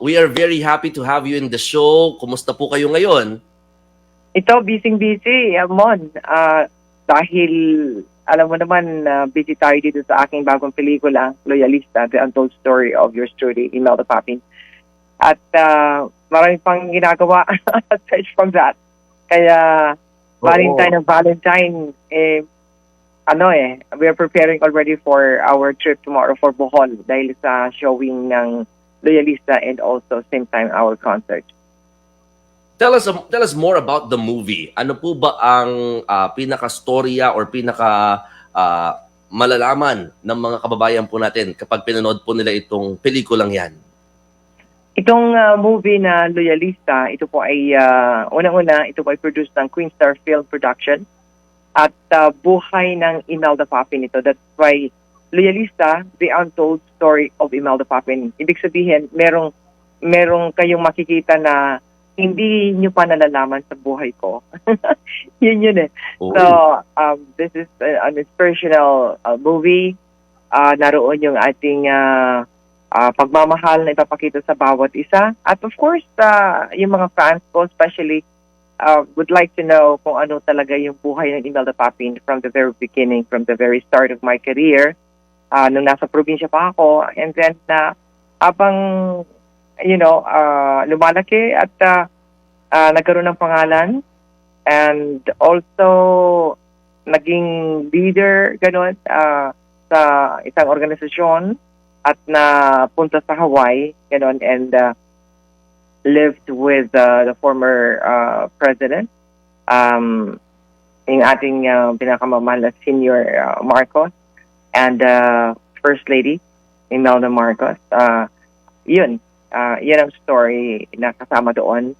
we are very happy to have you in the show. Kumusta po kayo ngayon? Ito, busy-busy, uh, Mon. Ah, dahil, alam mo naman, uh, busy tayo dito sa aking bagong pelikula, Loyalista, The Untold Story of Yours Truly, Imelda Papin. At uh, marami pang ginagawa aside from that. Kaya, Valentine ng Valentine, eh, ano eh, we are preparing already for our trip tomorrow for Bohol dahil sa showing ng Loyalista and also same time our concert. Tell us tell us more about the movie. Ano po ba ang ah, pinaka-storya or pinaka ah, malalaman ng mga kababayan po natin kapag pinanood po nila itong pelikulang yan? Itong uh, movie na Loyalista, ito po ay, uh, unang-una, ito po ay produced ng Queen Star Film Production at uh, buhay ng Imelda Papin ito. That's why Loyalista, the untold story of Imelda Papin. Ibig sabihin, merong, merong kayong makikita na hindi nyo pa nalalaman sa buhay ko. yun yun eh. Oo. So, um, this is an inspirational uh, movie. Uh, naroon yung ating uh, uh, pagmamahal na ipapakita sa bawat isa. At of course, uh, yung mga fans ko, especially, uh, would like to know kung ano talaga yung buhay ng Imelda Papin from the very beginning, from the very start of my career, uh, nung nasa probinsya pa ako. And then, uh, habang, you know, uh, lumalaki at uh, uh, nagkaroon ng pangalan, and also naging leader ganun uh, sa isang organisasyon at na punta sa Hawaii ganun and uh, lived with uh, the former uh, president um yung ating uh, pinakamamahal na senior uh, Marcos and uh, first lady Imelda Marcos uh, yun uh, yun ang story na kasama doon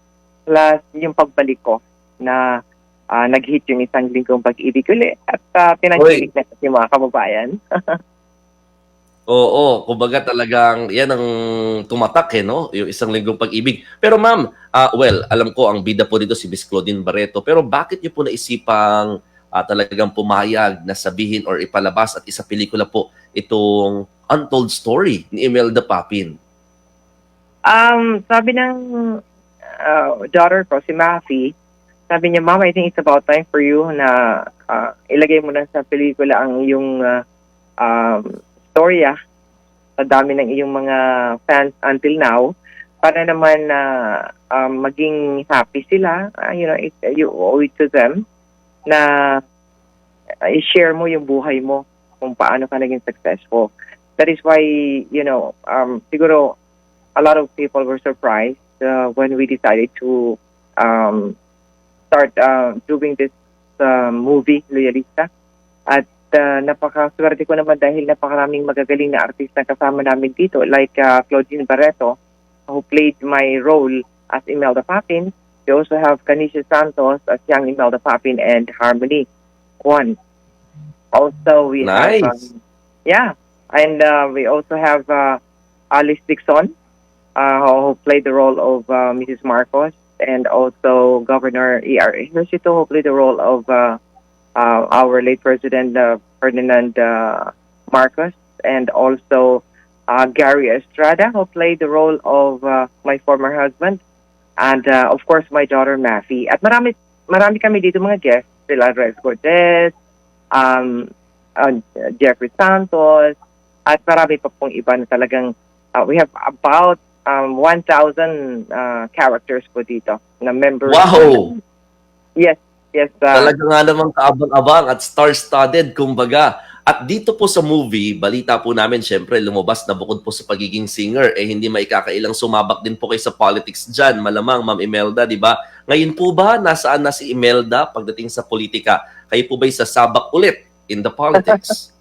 plus yung pagbalik ko na ah, nag-hit yung isang linggong pag-ibig uli at uh, pinag-ibig na yung mga kababayan. Oo, kumbaga talagang yan ang tumatak eh, no? Yung isang linggong pag-ibig. Pero ma'am, ah, well, alam ko ang bida po dito si Miss Claudine Barreto, pero bakit niyo po naisipang ah, talagang pumayag na sabihin or ipalabas at isa pelikula po itong untold story ni Imelda Papin? Um, sabi ng uh, daughter ko, si Mafi, sabi niya, Mama, I think it's about time for you na uh, ilagay mo na sa pelikula ang iyong uh, um, storya sa dami ng iyong mga fans until now para naman na um, maging happy sila. Uh, you know, it, you owe it to them na uh, i-share mo yung buhay mo kung paano ka naging successful. That is why, you know, um, siguro a lot of people were surprised uh, when we decided to um, start uh, doing this uh, movie, Loyalista. At uh, napakaswerte ko naman dahil napakaraming magagaling na artista kasama namin dito like uh, Claudine Barreto who played my role as Imelda Papin. We also have Kanisha Santos as young Imelda Papin and Harmony Juan. Also, we Nice. have... um, yeah. And uh, we also have uh, Alice Dixon uh, who played the role of uh, Mrs. Marcos, and also Governor E.R. Ejercito, who played the role of uh, uh, our late President uh, Ferdinand uh, Marcos, and also uh, Gary Estrada, who played the role of uh, my former husband, and uh, of course my daughter Mafi. At marami, marami kami dito mga guests, sila Rex Cortez, um, uh, Jeffrey Santos, at marami pa pong iba na talagang uh, we have about um, 1,000 uh, characters po dito na members. Wow! Yes, yes. Uh, Talaga nga namang kaabang-abang at star-studded, kumbaga. At dito po sa movie, balita po namin, syempre, lumabas na bukod po sa pagiging singer, eh hindi maikakailang sumabak din po kayo sa politics dyan. Malamang, Ma'am Imelda, di ba? Ngayon po ba, nasaan na si Imelda pagdating sa politika? Kayo po ba'y sasabak ulit in the politics?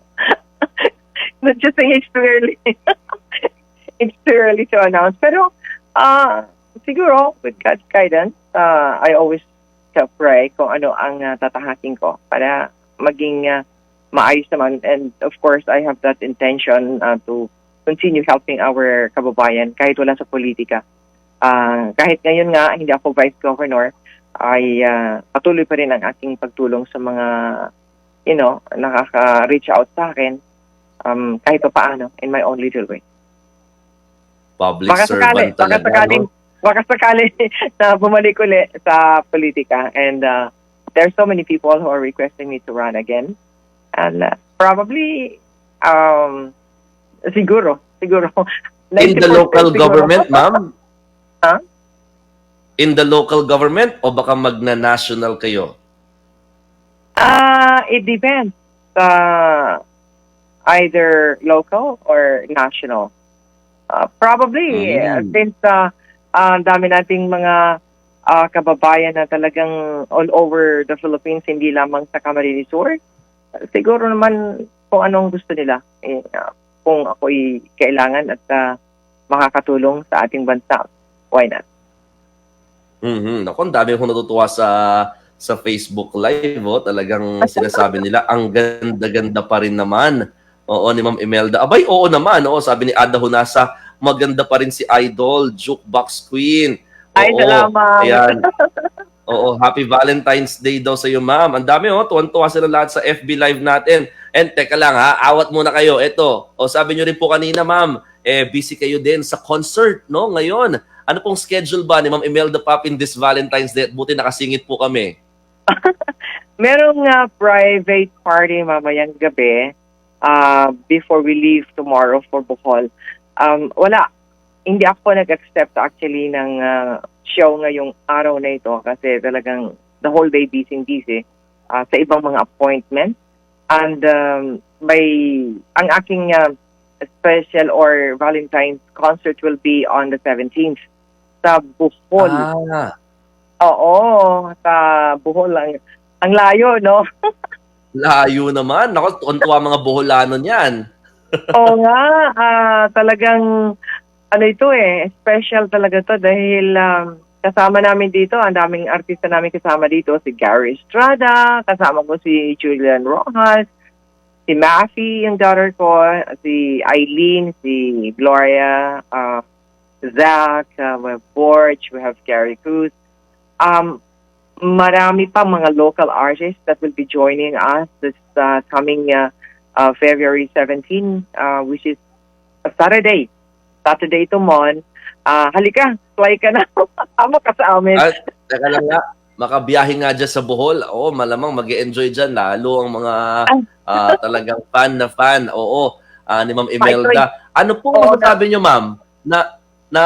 not just saying it's too early. it's too early to announce. Pero, uh, siguro, with God's guidance, uh, I always pray kung ano ang uh, tatahakin ko para maging uh, maayos naman. And of course, I have that intention uh, to continue helping our kababayan kahit wala sa politika. Uh, kahit ngayon nga, hindi ako vice governor, ay uh, patuloy pa rin ang aking pagtulong sa mga, you know, nakaka-reach out sa akin um, kahit pa paano in my own little way. public baka sakali, servant baka talaga. sakaling, no? baka sakali na bumalik uli sa politika. And uh, there's so many people who are requesting me to run again. And uh, probably, um, siguro, siguro. In the 90% local siguro. government, ma'am? Ha? In the local government o baka magna-national kayo? Ah, it depends. Uh, either local or national. Uh, probably, Mm. uh, since uh, uh, dami nating mga uh, kababayan na talagang all over the Philippines, hindi lamang sa Camarines Sur, uh, siguro naman kung anong gusto nila. Eh, uh, kung ako'y kailangan at uh, makakatulong sa ating bansa, why not? Mhm. Naku, ang dami akong natutuwa sa sa Facebook Live, oh. Talagang sinasabi nila, ang ganda-ganda pa rin naman. Oo, ni Ma'am Imelda. Abay, oo naman. Oo, sabi ni Ada Hunasa, maganda pa rin si Idol, Jukebox Queen. Ay, Oo, salamat. Ayan. Oo, happy Valentine's Day daw sa iyo, ma'am. Ang dami, oh. Tuwan-tuwa sila lahat sa FB Live natin. And teka lang, ha. Awat muna kayo. Ito. O, sabi nyo rin po kanina, ma'am, eh, busy kayo din sa concert, no? Ngayon. Ano pong schedule ba ni Ma'am Imelda Papin this Valentine's Day? Buti nakasingit po kami. Merong uh, private party mamayang gabi uh, before we leave tomorrow for Bohol. Um, wala. Hindi ako nag-accept actually ng uh, show ngayong araw na ito kasi talagang the whole day busy-busy uh, sa ibang mga appointment. And um, by, ang aking uh, special or Valentine's concert will be on the 17th sa Bohol. Ah, Oo, sa Bohol lang. Ang layo, no? layo naman. Tuwan-tuwa mga Boholano niyan. Oo nga, ah, talagang ano ito eh, special talaga to dahil um, kasama namin dito, ang daming artista namin kasama dito, si Gary Estrada, kasama ko si Julian Rojas, si Maffy, yung daughter ko, si Eileen, si Gloria, uh, Zach, uh, we have Borge, we have Gary Cruz. Um, marami pa mga local artists that will be joining us this uh, coming uh, uh, February 17, uh, which is a Saturday. Saturday to Mon. Uh, halika, fly ka na. Tama ka sa amin. Ah, teka lang nga, makabiyahe nga dyan sa Bohol. Oo, malamang mag enjoy dyan. Lalo ang mga ah, talagang fan na fan. Oo, ah, ni Ma'am Imelda. Ano po Oo, masasabi nyo, ma'am, na na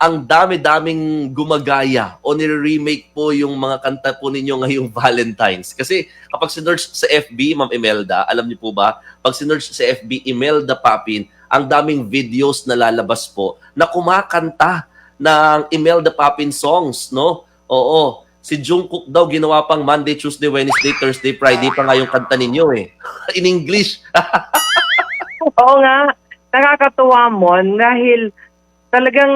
ang dami-daming gumagaya o nire-remake po yung mga kanta po ninyo ngayong Valentine's. Kasi kapag sinerch sa FB, Ma'am Imelda, alam niyo po ba, pag sinerch sa FB, Imelda Papin, ang daming videos na lalabas po na kumakanta ng Imelda Papin songs, no? Oo. Si Jungkook daw ginawa pang Monday, Tuesday, Wednesday, Thursday, Friday pa nga yung kanta ninyo eh. In English. Oo nga, nakakatuwa mo dahil talagang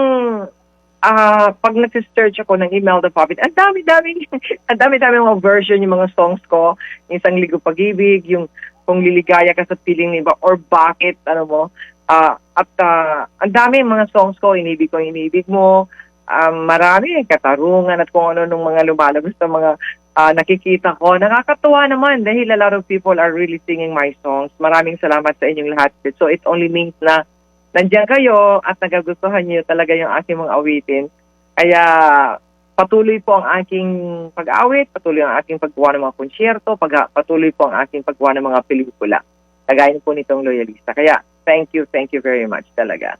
ah pag nag-search ako ng email the puppet, ang dami-dami, ang dami-dami mga version yung mga songs ko, yung isang ligo pag-ibig, yung kung liligaya ka sa piling ni ba or bakit, ano mo, ah at ah, ang dami mga songs ko, inibig ko, inibig mo, um, marami, katarungan at kung ano nung mga lumalabas na mga ah, nakikita ko. Nakakatuwa naman dahil a lot of people are really singing my songs. Maraming salamat sa inyong lahat. So it only means na nandiyan kayo at nagagustuhan niyo talaga yung aking mga awitin. Kaya patuloy po ang aking pag-awit, patuloy ang aking paggawa ng mga konsyerto, pag patuloy po ang aking paggawa ng mga pelikula. Kagaya po nitong loyalista. Kaya thank you, thank you very much talaga.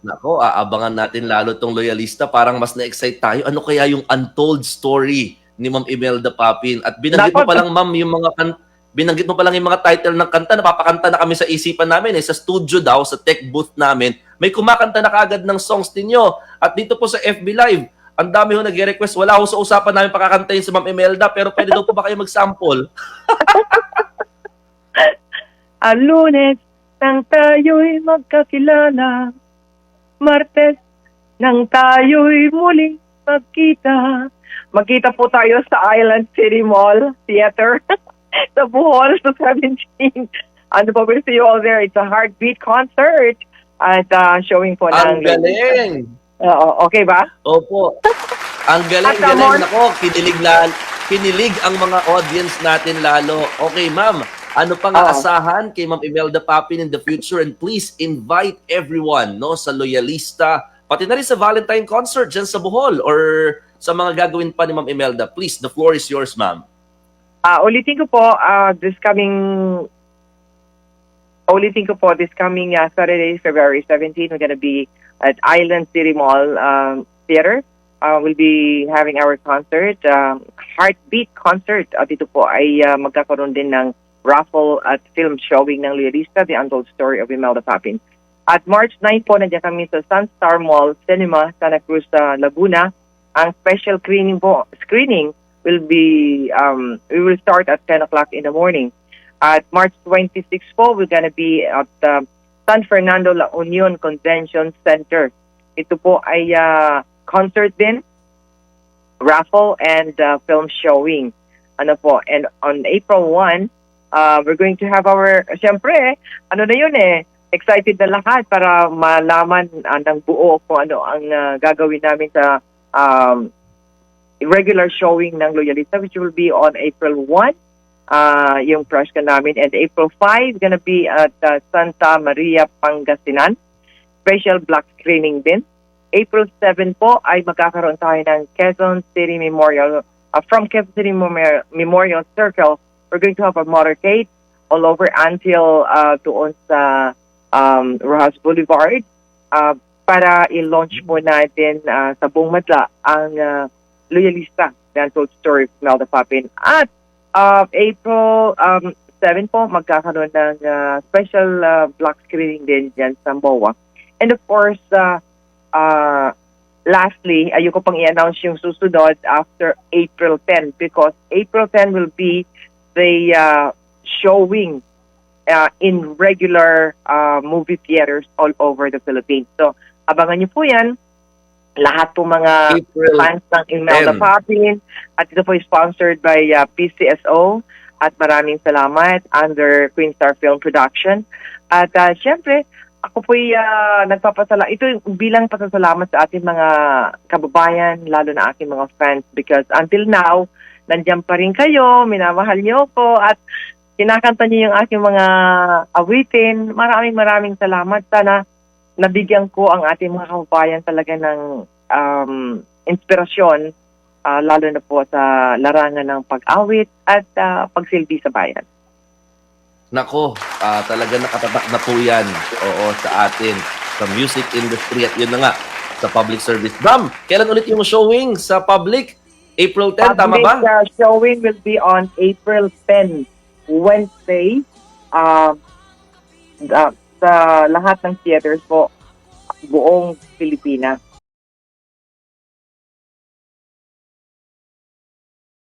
Nako, aabangan natin lalo tong loyalista. Parang mas na-excite tayo. Ano kaya yung untold story ni Ma'am Imelda Papin? At binanggit mo Nako, pa lang, Ma'am, yung mga kan binanggit mo pa lang yung mga title ng kanta. Napapakanta na kami sa isipan namin. Eh. Sa studio daw, sa tech booth namin, may kumakanta na kagad ng songs ninyo. At dito po sa FB Live, ang dami ho nag-request. Wala ho sa usapan namin pakakantayin si Ma'am Imelda, pero pwede daw po ba kayo mag-sample? Ang lunes nang tayo'y magkakilala, Martes nang tayo'y muling magkita. Magkita po tayo sa Island City Mall Theater sa Bohol sa 17. Ano po, we'll see you all there. It's a heartbeat concert at uh, showing po Ang ng... galing! Oo, okay ba? Opo. Ang galing, At galing. Ramon- Nako, kinilig, lal, kinilig ang mga audience natin lalo. Okay, ma'am. Ano pang Oo. aasahan kay Ma'am Imelda Papin in the future and please invite everyone no sa Loyalista pati na rin sa Valentine concert dyan sa Bohol or sa mga gagawin pa ni Ma'am Imelda. Please, the floor is yours, ma'am. Ah, ulitin ko po, ah, this coming ulitin ko po, this coming uh, Saturday, February 17, we're gonna be at Island City Mall um, Theater. Uh, we'll be having our concert, um, Heartbeat Concert. At ito po ay uh, magkakaroon din ng raffle at film showing ng Loyalista, The Untold Story of Imelda Papin. At March 9 po, nandiyan kami sa Sunstar Mall Cinema, Santa Cruz, uh, Laguna. Ang special screening po, screening will be, um, we will start at 10 o'clock in the morning. At March 26 po, we're gonna be at um, San Fernando La Union Convention Center. Ito po ay uh, concert din, raffle, and uh, film showing. Ano po, and on April 1, uh, we're going to have our, siyempre, ano na yun eh, excited na lahat para malaman uh, ng buo kung ano ang uh, gagawin namin sa um, regular showing ng Loyalista which will be on April 1 uh, yung crush ka namin. And April 5 gonna be at uh, Santa Maria Pangasinan. Special black screening din. April 7 po ay magkakaroon tayo ng Quezon City Memorial uh, from Quezon City Memorial, Memorial Circle we're going to have a motorcade all over until uh, doon sa um, Rojas Boulevard uh, para i-launch mo natin uh, sa buong madla ang uh, Loyalista, The Untold Story of Melda Papin. At uh, April um, 7 po, magkakaroon ng uh, special uh, block screening din dyan sa MOA. And of course, uh, uh, lastly, ayoko pang i-announce yung susunod after April 10 because April 10 will be the uh, showing uh, in regular uh, movie theaters all over the Philippines. So, abangan niyo po yan. Lahat po mga April fans ng Imelda 10. Papin. At ito po is sponsored by uh, PCSO. At maraming salamat under Queen Star Film Production. At uh, syempre, ako po uh, nagpapasala. Ito yung bilang pasasalamat sa ating mga kababayan, lalo na aking mga fans because until now, nandiyan pa rin kayo, minamahal niyo ko at kinakanta niyo yung aking mga awitin. Maraming maraming salamat. Sana nabigyan ko ang ating mga kababayan talaga ng um, inspirasyon, ah, lalo na po sa larangan ng pag-awit at ah, pagsilbi sa bayan. Nako, ah, talaga nakatatak na po yan oo, sa atin, sa music industry at yun na nga, sa public service. Bram, kailan ulit yung showing sa public? April 10, tama Public, ba? ah, showing will be on April 10, Wednesday. Um, ah, sa lahat ng theaters po, buong Pilipinas.